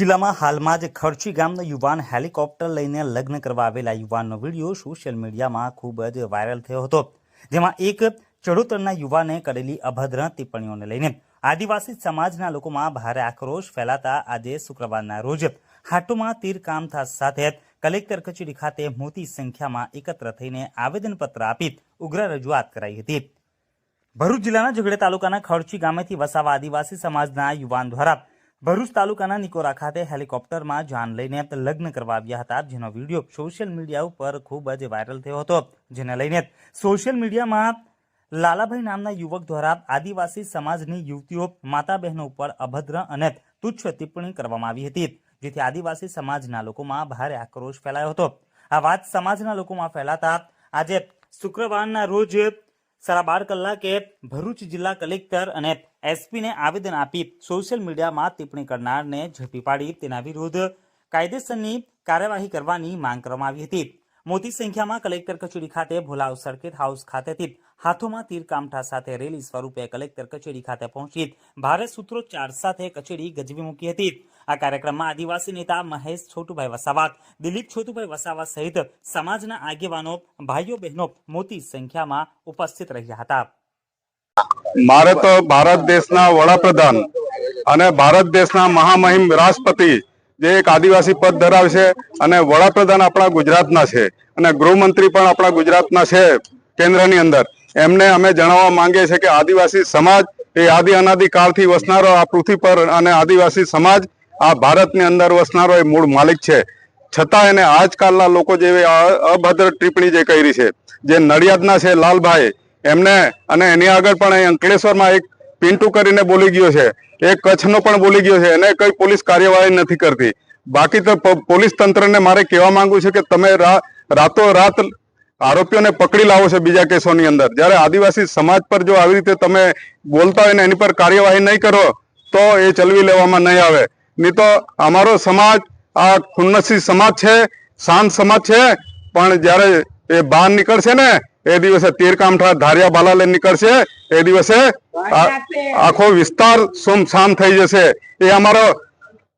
જિલ્લામાં હાલમાં જ ખર્ચી ગામનો યુવાન હેલિકોપ્ટર લઈને લગ્ન કરવા આવેલા યુવાનનો વીડિયો સોશિયલ મીડિયામાં ખૂબ જ વાયરલ થયો હતો, જેમાં એક ચડોતરના યુવાને કરેલી અભદ્ર ટિપ્પણીઓને લઈને આદિવાસી સમાજના લોકોમાં ભારે આક્રોશ ફેલાતા આજે શુક્રવારના રોજ હાટુમાં તીરકામથા સાથે કલેક્ટર કચેરી ખાતે મોટી સંખ્યામાં એકત્ર થઈને આવેદનપત્ર આપી ઉગ્ર રજૂઆત કરાઈ હતી. ભરૂચ જિલ્લાના ઝઘડે તાલુકાના ખર્ચી ગામેથી વસાવા આદિવાસી સમાજના યુવાન દ્વારા ભરૂચ તાલુકાના નિકોરા ખાતે હેલિકોપ્ટરમાં જાન લઈને લગ્ન કરવા આવ્યા હતા. જેનો વીડિયો સોશિયલ મીડિયા ઉપર ખૂબ જ વાયરલ થયો હતો. જેને લઈને સોશિયલ મીડિયામાં લાલાભાઈ નામના યુવક દ્વારા આદિવાસી સમાજની યુવતીઓ માતા બહેનો ઉપર અભદ્ર અને તુચ્છ ટિપ્પણી કરવામાં આવી હતી, જેથી આદિવાસી સમાજના લોકોમાં ભારે આક્રોશ ફેલાયો હતો. આ વાત સમાજના લોકોમાં ફેલાતા આજે શુક્રવારના રોજ સાડા બાર કલાકે ભરૂચ જિલ્લા કલેક્ટર અને એસપીને આવેદન આપી સોશિયલ મીડિયામાં ટિપ્પણી કરનારને ઝડપી પાડી તેના વિરુદ્ધ કાયદેસરની કાર્યવાહી કરવાની માંગ કરવામાં આવી હતી. મોટી સંખ્યામાં કલેક્ટર કચેરી ખાતે ભોલાવ સર્કિટ હાઉસ ખાતેથી હાથોમાં તીરકામઠા સાથે રેલી સ્વરૂપે કલેક્ટર કચેરી ખાતે પહોંચી ભારે સૂત્રોચ્ચાર સાથે કચેરી ગજવી મૂકી હતી. આ કાર્યક્રમમાં આદિવાસી નેતા મહેશ છોટુભાઈ વસાવાત, દિલીપ છોટુભાઈ વસાવા સહિત સમાજના આગેવાનો, ભાઈઓ બહેનો મોટી સંખ્યામાં ઉપસ્થિત રહ્યા હતા. મારે તો ભારત દેશના વડાપ્રધાન અને ભારત દેશના મહામહિમ રાષ્ટ્રપતિ જે એક આદિવાસી પદ ધરાવે છે અને વડાપ્રધાન આપણા ગુજરાતના છે અને ગૃહમંત્રી પણ આપણા ગુજરાતના છે કેન્દ્રની અંદર. એમને અમે જણાવવા માંગીએ છીએ કે આદિવાસી સમાજ એ આદિ અનાદિ કાળથી વસનારો આ પૃથ્વી પર અને આદિવાસી સમાજ આ ભારતની અંદર વસનારો એ મૂળ માલિક છે. છતાં એને આજકાલના લોકો જેવી અભદ્ર ટિપ્પણી જે કરી છે, જે નડિયાદના છે લાલભાઈ, એમને અને એની આગળ પણ અહીં અંકલેશ્વરમાં એક પિન્ટુ કરીને બોલી ગયો છે, એ કચ્છનો પણ બોલી ગયો છે, એને કઈ પોલીસ કાર્યવાહી નથી કરતી. બાકી તો પોલીસ તંત્રને મારે કહેવા માંગુ છું કે તમે રાતો રાત આરોપીઓને પકડી લાવો છો બીજા કેસોની અંદર. જ્યારે આદિવાસી સમાજ પર જો આવી રીતે તમે બોલતા હોય ને એની પર કાર્યવાહી નહીં કરો, તો એ ચલવી લેવામાં નહીં આવે. નહીં તો અમારો સમાજ આ ખુન્નસી સમાજ છે શાંત સમાજ છે પણ જ્યારે એ બહાર નીકળશે ને એ દિવસે તીરકામઠા ધારિયા બાલા લઈને નીકળશે એ દિવસે આખો વિસ્તાર સુમસામ થઈ જશે. એ અમારો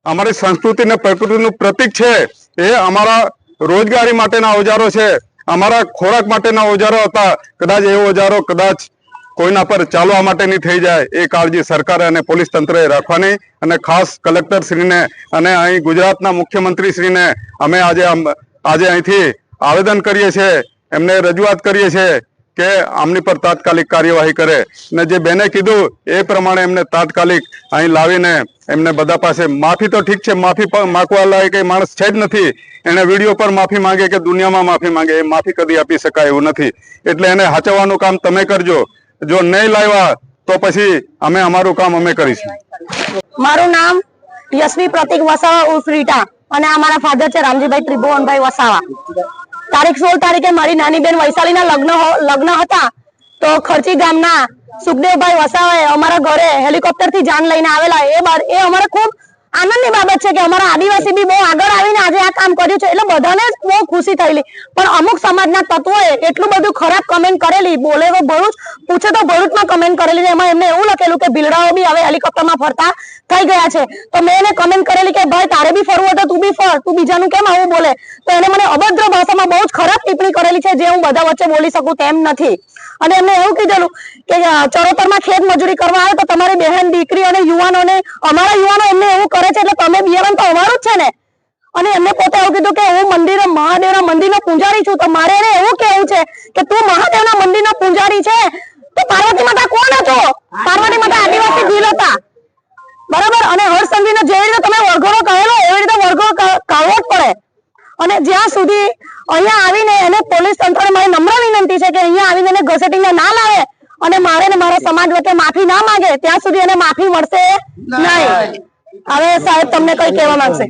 અમારી સંસ્કૃતિ અને પ્રકૃતિનું પ્રતીક છે. એ અમારા રોજગારી માટેના ઓજારો છે. અમારા ખોરાક માટેના ઓજારો હતા. કદાચ એ ઓજારો કદાચ કોઈના પર ચાલવા માટેની થઈ જાય એ કાળજી સરકારે અને પોલીસ તંત્રએ રાખવાની અને ખાસ કલેક્ટરશ્રીને અને અહીં ગુજરાતના મુખ્યમંત્રી શ્રીને અમે આજે આજે અહીંથી આવેદન કરીએ છીએ, એમને રજૂઆત કરીએ છીએ કે આમની પર તાત્કાલિક કાર્યવાહી કરે. ને જે બેને કીધું એ પ્રમાણે એમને તાત્કાલિક અહીં લાવીને એમને બધા પાસે માફી તો ઠીક છે, માફી માગવા લાયક એ માણસ છે જ નથી. એને વીડિયો પર માફી માંગે કે દુનિયામાં માફી માંગે, એ માફી કદી આપી શકાય એવું નથી. એટલે એને હાચવવાનું કામ તમે કરજો. જો નહીં લાવ્યા તો પછી અમે અમારું કામ અમે કરીશું. મારું નામ યશવી પ્રતિક વસાવા ઉર્ફ રીટા અને અમારા ફાધર છે રામજીભાઈ ત્રિભુવનભાઈ વસાવા. તારીખ સોળ તારીખે મારી નાની બેન વૈશાલીના લગ્ન લગ્ન હતા તો ખર્ચી ગામના સુખદેવભાઈ વસાવાએ અમારા ઘરે હેલિકોપ્ટરથી જાન લઈને આવેલા. એ બાર, એ અમારે ખૂબ આનંદની બાબત છે કે અમારા આદિવાસી બી બહુ આગળ આવીને આજે આ કામ કર્યું છે. એટલે બધાને બહુ ખુશી થયેલી. પણ અમુક સમાજના તત્વોએ એટલું બધું ખરાબ કમેન્ટ કરેલી. બોલે તો ભરૂચ, પૂછે તો ભરૂચમાં કમેન્ટ કરેલી એમાં એમને એવું લખેલું કે ભીલડાઓ બી હવે હેલિકોપ્ટરમાં ફરતા થઈ ગયા છે. તો મેં એને કમેન્ટ કરેલી કે, ભાઈ, તારે બી ફરવું હતું તું બી ફર. તું બીજાનું કેમ આવું બોલે? તો એને મને અભદ્ર ભાષામાં બહુ જ ખરાબ ટિપ્પણી કરેલી છે, જે હું બધા વચ્ચે બોલી શકું તેમ નથી. અને એમને એવું કીધેલું કે ચરોતરમાં ખેત મજૂરી કરવા આવે તો તમારી બહેન, દીકરી અને યુવાનોને, અમારા યુવાનો એમને એવું કરે છે એટલે તમે બિયારણ તો અમારું જ છે ને. અને એમને પોતે એવું કીધું કે, હું મંદિર, મહાદેવના મંદિરનો પૂજારી છું. તો મારે એને એવું કેવું છે કે, તું મહાદેવના મંદિરનો પૂજારી છે? તો પાર્વતી માતા કોણ હતો? પાર્વતી માતા આદિવાસી ભીલ હતા. બરાબર? અને હર્ષચંદ્રીને જેવી રીતે તમે વરઘોડો કહેલો, એવી રીતે વરઘોડો કાઢવો જ પડે. અને જ્યાં સુધી અહીંયા આવીને એને પોલીસ તંત્રને મારી નમ્ર વિનંતી છે કે અહીંયા આવીને એને ઘસેટીને ના લાવે અને મારે ને મારા સમાજ વચ્ચે માફી ના માંગે ત્યાં સુધી એને માફી મળશે નહીં. હવે સાહેબ તમને કઈ કહેવા માંગશે?